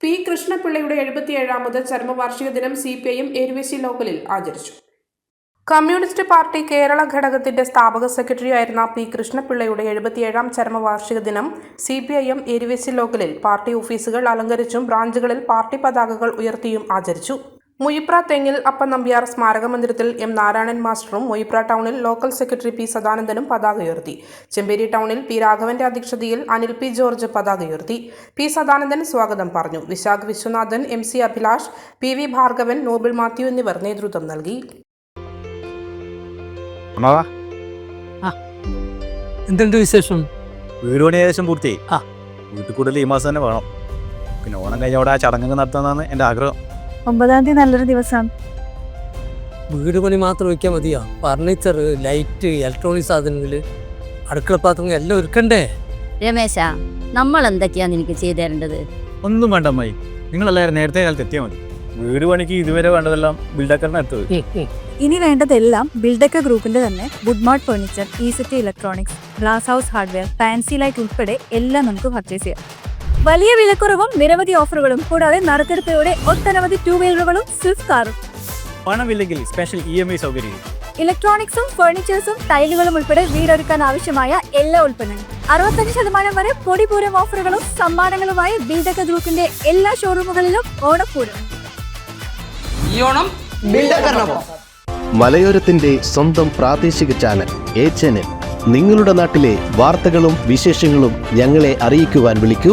P കൃഷ്ണപിള്ളയുടെ എഴുപത്തിയേഴാമത് ചരമവാർഷിക ദിനം C P I M Eruveshi ലോക്കലിൽ ആചരിച്ചു. കമ്മ്യൂണിസ്റ്റ് പാർട്ടി കേരള ഘടകത്തിന്റെ സ്ഥാപക സെക്രട്ടറി ആയിരുന്ന പി കൃഷ്ണപിള്ളയുടെ എഴുപത്തിയേഴാം ചരമവാർഷിക ദിനം C P I M Eruveshi ലോക്കലിൽ party ഓഫീസുകൾ അലങ്കരിച്ചും ബ്രാഞ്ചുകളിൽ പാർട്ടി പതാകകൾ ഉയർത്തിയും ആചരിച്ചു. മുയിപ്ര തെങ്ങിൽ അപ്പ നമ്പ്യാർ സ്മാരക മന്ദിരത്തിൽ എം നാരായണൻ മാസ്റ്ററും മുയിപ്ര ടൗണിൽ ലോക്കൽ സെക്രട്ടറി പി സദാനന്ദനും പതാക ഉയർത്തി ചെമ്പേരി ടൗണിൽ പി രാഘവന്റെ അധ്യക്ഷതയിൽ അനിൽ പി ജോർജ് പതാക ഉയർത്തി പി സദാനന്ദൻ സ്വാഗതം പറഞ്ഞു. Vishakh Viswanathan M C Abhilash P V Bhargavan Noble Mathew എന്നിവർ നേതൃത്വം നൽകി. എന്തുണ്ട് വിശേഷം? വീട് പണി ഏകദേശം പൂർത്തിയായി. വീട്ടിൽ കൂടുതൽ ഈ മാസം തന്നെ വേണം. പിന്നെ ഓണം കഴിഞ്ഞ അവിടെ ആ ചടങ്ങ് നടത്താന്നാണ് എന്റെ ആഗ്രഹം. ഒമ്പതാം തീയതി നല്ലൊരു ദിവസം. വീട് പണി മാത്രം വയ്ക്കാൻ മതിയാ? ഫർണിച്ചർ ലൈറ്റ് ഇലക്ട്രോണിക് സാധനങ്ങൾ അടുക്കള പാത്രങ്ങൾ എല്ലാം ഒരുക്കണ്ടേ? രമേശ നമ്മൾ എന്തൊക്കെയാണ് എനിക്ക് ചെയ്തു തരേണ്ടത്? ഒന്നും വേണ്ട അമ്മായി. നിങ്ങളെല്ലാവരും നേരത്തെ കാലത്ത് എത്തിയാൽ മതി. വീട് പണിക്ക് ഇതുവരെ വേണ്ടതെല്ലാം ബിൽഡക്കറിന് എടുത്തത് ഇനി വേണ്ടതെല്ലാം ബിൽഡക്ക ഗ്രൂപ്പിന്റെ തന്നെ Woodmart furniture ഈസിറ്റി electronics glass house hardware fancy light ഉൾപ്പെടെ എല്ലാം നമുക്ക് പർച്ചേസ് ചെയ്യാം. വലിയ വിലക്കുറവും നിരവധി ഓഫറുകളും കൂടാതെ നറുക്കെടുപ്പയോടെ ഒട്ടനവധി ടൂ വീലറുകളും സ്വിഫ്റ്റ് കാറും. പണമില്ലെങ്കിൽ സ്പെഷ്യൽ ഇ എം ഐ സൗകര്യം. ഇലക്ട്രോണിക്സും ഫർണിച്ചേഴ്സും ടൈലുകളും ഉൾപ്പെടെ വീടൊരുക്കാൻ ആവശ്യമായ എല്ലാ ഉൽപ്പന്നങ്ങളും. അറുപത്തഞ്ച് ശതമാനം വരെ പൊടിപൂരം ഓഫറുകളും സമ്മാനങ്ങളുമായി ബിൽഡക്ക ഗ്രൂപ്പിന്റെ എല്ലാ ഷോറൂമുകളിലും ഓണപ്പൂരം. മലയോരത്തിന്റെ സ്വന്തം പ്രാദേശിക ചാനൽ എ ചാനൽ നിങ്ങളുടെ നാട്ടിലെ വാർത്തകളും വിശേഷങ്ങളും ഞങ്ങളെ അറിയിക്കുവാൻ വിളിക്കൂ.